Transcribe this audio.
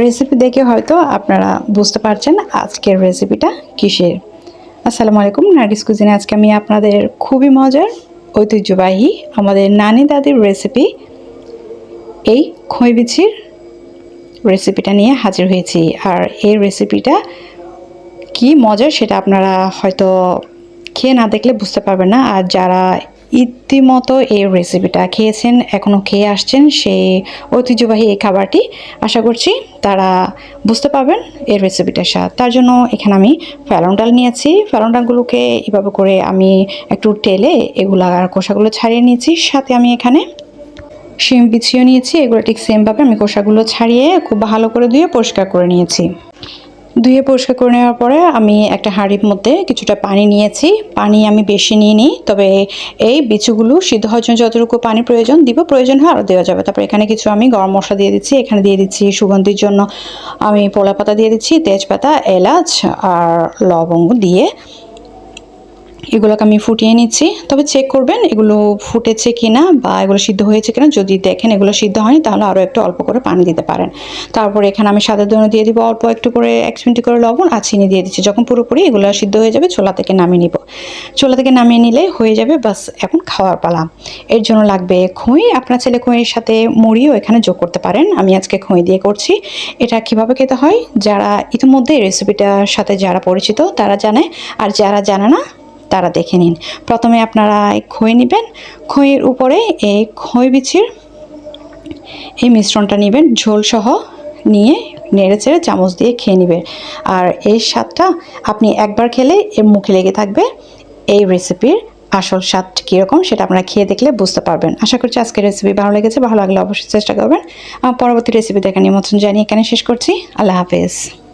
Recipe দেখে হয়তো আপনারা বুঝতে পারছেন আজকের রেসিপিটা কিসের। আসসালামু আলাইকুম নার্গিস কুজিনে আজকে আমি আপনাদের খুবই মজার, ঐতিহ্যবাহী, আমাদের নানি দাদির রেসিপি এই খই বিচির রেসিপিটা নিয়ে হাজির হয়েছি। আর এই রেসিপিটা কি মজার সেটা আপনারা হয়তো খেয়ে না দেখলে বুঝতে পারবেন না। আর যারা ইতিমতো এই রেসিপিটা খেয়েছেন এখনও খেয়ে আসছেন সেই ঐতিহ্যবাহী এই খাবারটি। আশা করছি তারা বুঝতে পারবেন এই রেসিপিটার স্বাদ। তার জন্য এখানে আমি ফ্যালন ডাল নিয়েছি। ফ্যালন ডালগুলোকে এভাবে করে আমি একটু টেলে এগুলা আর কোষাগুলো ছাড়িয়ে নিয়েছি। সাথে আমি এখানে শিম বিছিয়ে নিয়েছি। এগুলো ঠিক সেমভাবে আমি কোষাগুলো ছাড়িয়ে খুব ভালো করে ধুয়ে পরিষ্কার করে নিয়েছি। ধুয়ে পরিষ্কার করে নেওয়ার পরে আমি একটা হাঁড়ির মধ্যে কিছুটা পানি নিয়েছি। পানি আমি বেশি নিয়ে নিই তবে এই বিচুগুলো সিদ্ধ হওয়ার জন্য যতটুকু পানি প্রয়োজন দিব, প্রয়োজন হয় আরও দেওয়া যাবে। তারপর এখানে কিছু আমি গরম মশলা দিয়ে দিচ্ছি, এখানে দিয়ে দিচ্ছি সুগন্ধির জন্য আমি পোলা পাতা দিয়ে দিচ্ছি, তেজপাতা, এলাচ আর লবঙ্গ দিয়ে এগুলোকে আমি ফুটিয়ে নিচ্ছি। তবে চেক করবেন এগুলো ফুটেছে কিনা বা এগুলো সিদ্ধ হয়েছে কিনা। যদি দেখেন এগুলো সিদ্ধ হয়নি, তাহলে আরও একটু অল্প করে পানি দিতে পারেন। তারপর এখানে আমি সাদা দই দিয়ে দিব অল্প একটু করে এক চিমটি করে লবণ আর চিনি দিয়ে দিচ্ছি। যখন পুরোপুরি এগুলো সিদ্ধ হয়ে যাবে ছোলা থেকে নামিয়ে নিব। ছোলা থেকে নামিয়ে নিলে হয়ে যাবে বাস এখন খাওয়ার পালা। এর জন্য লাগবে খই। আপনার ছেলে খইয়ের সাথে মুড়িও এখানে যোগ করতে পারেন। আমি আজকে খই দিয়ে করছি। এটা কীভাবে খেতে হয়? যারা ইতিমধ্যে রেসিপিটার সাথে যারা পরিচিত, তারা জানে। আর যারা জানে না তারা দেখে নিন। প্রথমে আপনারা খই নেবেন। খইয়ের উপরে এই খই বিচির এই মিশ্রণটা নেবেন, ঝোল সহ নিয়ে নেড়ে চেড়ে চামচ দিয়ে খেয়ে নেবেন। আর এই স্বাদটা আপনি একবার খেলে এর মুখে লেগে থাকবে। এই রেসিপির আসল স্বাদ কীরকম সেটা আপনারা খেয়ে দেখলে বুঝতে পারবেন। আশা করছি আজকের রেসিপি ভালো লেগেছে। ভালো লাগলে অবশ্যই চেষ্টা করবেন। আমার পরবর্তী রেসিপি দেখা নিমন্ত্রণ জানিয়ে এখানে শেষ করছি। আল্লাহ হাফেজ।